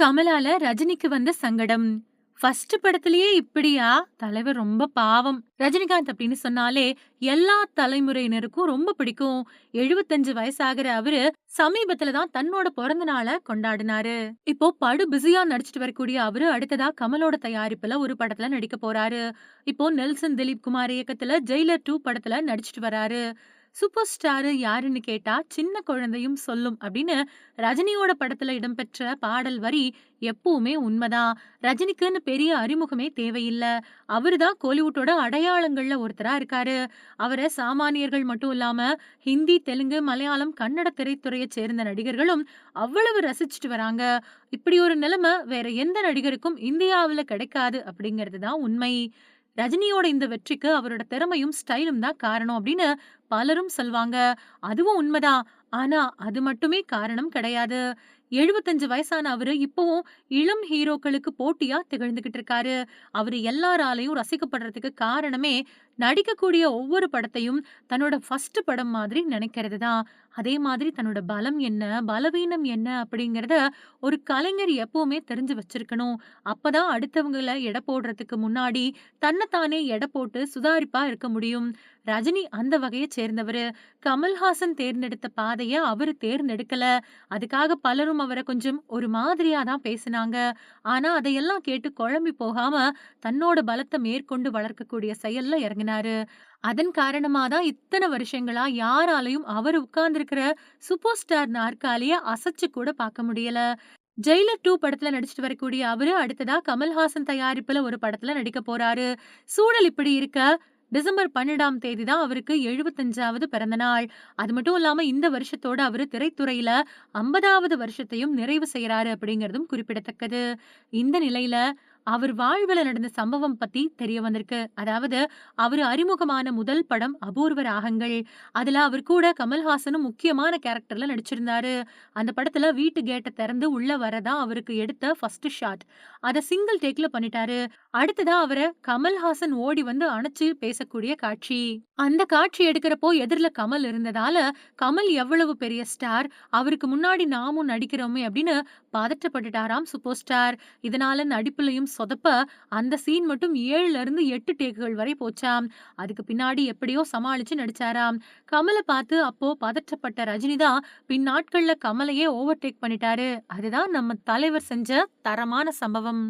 கமலால ரஜினிக்கு வந்த சங்கடம். ஃபர்ஸ்ட் படத்திலேயே இப்படியா? தலைவர் ரொம்ப பாவம். ரஜினிகாந்த் அப்படின்னு சொன்னாலே எல்லா தலைமுறையினருக்கும் ரொம்ப பிடிக்கும். எழுபத்தஞ்சு வயசாகிற அவரு சமீபத்துல தான் தன்னோட பிறந்த நாளை கொண்டாடினாரு. இப்போ படு பிஸியா நடிச்சிட்டு வரக்கூடிய அவரு அடுத்ததா கமலோட தயாரிப்புல ஒரு படத்துல நடிக்க போறாரு. இப்போ நெல்சன் திலீப் குமார் இயக்கத்துல ஜெயிலர் டூ படத்துல நடிச்சிட்டு வராரு. சூப்பர் ஸ்டாரு யாருன்னு கேட்டா சின்ன குழந்தையும் சொல்லும் அப்படின்னு ரஜினியோட படத்துல இடம்பெற்ற பாடல் வரி எப்பவுமே உண்மைதான். ரஜினிக்குன்னு பெரிய அறிமுகமே தேவையில்லை. அவருதான் கோலிவுட்டோட அடையாளங்கள்ல ஒருத்தரா இருக்காரு. அவரை சாமானியர்கள் மட்டும் இல்லாம ஹிந்தி தெலுங்கு மலையாளம் கன்னட திரைத்துறையை சேர்ந்த நடிகர்களும் அவ்வளவு ரசிச்சுட்டு வராங்க. இப்படி ஒரு நிலைமை வேற எந்த நடிகருக்கும் இந்தியாவில் கிடைக்காது அப்படிங்கிறது தான் உண்மை. ரஜினியோட இந்த வெற்றிக்கு அவரோட திறமையும் ஸ்டைலும் தான் காரணம் அப்படின்னு பலரும் சொல்வாங்க. அதுவும் உண்மைதான். ஆனா அது மட்டுமே காரணம் கிடையாது. எழுபத்தஞ்சு வயசான அவரு இப்பவும் இளம் ஹீரோக்களுக்கு போட்டியா திகழ்ந்துகிட்டு இருக்காரு. அவரு எல்லாராலையும் ரசிக்கப்படுறதுக்கு காரணமே நடிக்கக்கூடிய ஒவ்வொரு படத்தையும் தன்னோட ஃபர்ஸ்ட் படம் மாதிரி நினைக்கிறது தான். அதே மாதிரி தன்னோட பலம் என்ன பலவீனம் என்ன அப்படிங்கிறத ஒரு கலைஞர் எப்பவுமே தெரிஞ்சு வச்சிருக்கணும். அப்பதான் அடுத்தவங்களை எடை போடுறதுக்கு முன்னாடி தன்னைத்தானே எடை போட்டு சுதாரிப்பா இருக்க முடியும். ரஜினி அந்த வகையை சேர்ந்தவர். கமல்ஹாசன் தேர்ந்தெடுத்த பாதையை அவர் தேர்ந்தெடுக்கல. அதுக்காக பலரும் அவரை கொஞ்சம் ஒரு மாதிரியா தான் பேசினாங்க. ஆனா அதையெல்லாம் கேட்டு குழம்பி போகாம தன்னோட பலத்தை மேற்கொண்டு வளர்க்கக்கூடிய செயல்ல இறங்கினாரு. அதன் காரணமா தான் இத்தனை வருஷங்களா யாராலையும் அவர் உட்கார்ந்துருக்கிற சூப்பர் ஸ்டார் நாற்காலிய அசைச்சு கூட பார்க்க முடியல. ஜெயிலர் டூ படத்துல நடிச்சிட்டு வரக்கூடிய அவரு அடுத்ததா கமல்ஹாசன் தயாரிப்புல ஒரு படத்துல நடிக்க போறாரு. சூழல் இப்படி இருக்க டிசம்பர் பன்னெண்டாம் தேதி தான் அவருக்கு எழுபத்தஞ்சாவது பிறந்த நாள். அது மட்டும் இல்லாம இந்த வருஷத்தோட அவரு திரைத்துறையில ஐம்பதாவது வருஷத்தையும் நிறைவு செய்யறாரு அப்படிங்கறதும் குறிப்பிடத்தக்கது. இந்த நிலையில அவர் வாழ்வுல நடந்த சம்பவம் பத்தி தெரிய வந்திருக்கு. அதாவது அவர் அறிமுகமான முதல் படம் அபூர்வ ராகங்கள். அதுல அவர் கூட கமல்ஹாசனும் முக்கியமான கேரக்டர்ல நடிச்சிருந்தாரு. அந்த படத்துல வீட்டு கேட்டை திறந்து உள்ள வரதான் அவருக்கு எடுத்த ஃபர்ஸ்ட் ஷாட் அத சிங்கிள் டேக்ல பண்ணிட்டாரு. அடுத்ததா அவரை கமல்ஹாசன் ஓடி வந்து அணைச்சு பேசக்கூடிய காட்சி. அந்த காட்சி எடுக்கிறப்போ எதிரில் கமல் இருந்ததால கமல் எவ்வளவு பெரிய ஸ்டார் அவருக்கு முன்னாடி நாமும் நடிக்கிறோமே அப்படின்னு பதற்றப்பட்டுட்டாராம் சூப்பர் ஸ்டார் இதனால நடிப்புலையும் சொதப்ப அந்த சீன் மட்டும் ஏழுல இருந்து எட்டு டேக்குகள் வரை போச்சாம் அதுக்கு பின்னாடி எப்படியோ சமாளிச்சு நடிச்சாராம் கமலை பார்த்து அப்போ பதற்றப்பட்ட ரஜினி தான் பின் நாட்கள்ல கமலையே ஓவர்டேக் பண்ணிட்டாரு. அதுதான் நம்ம தலைவர் செஞ்ச தரமான சம்பவம்.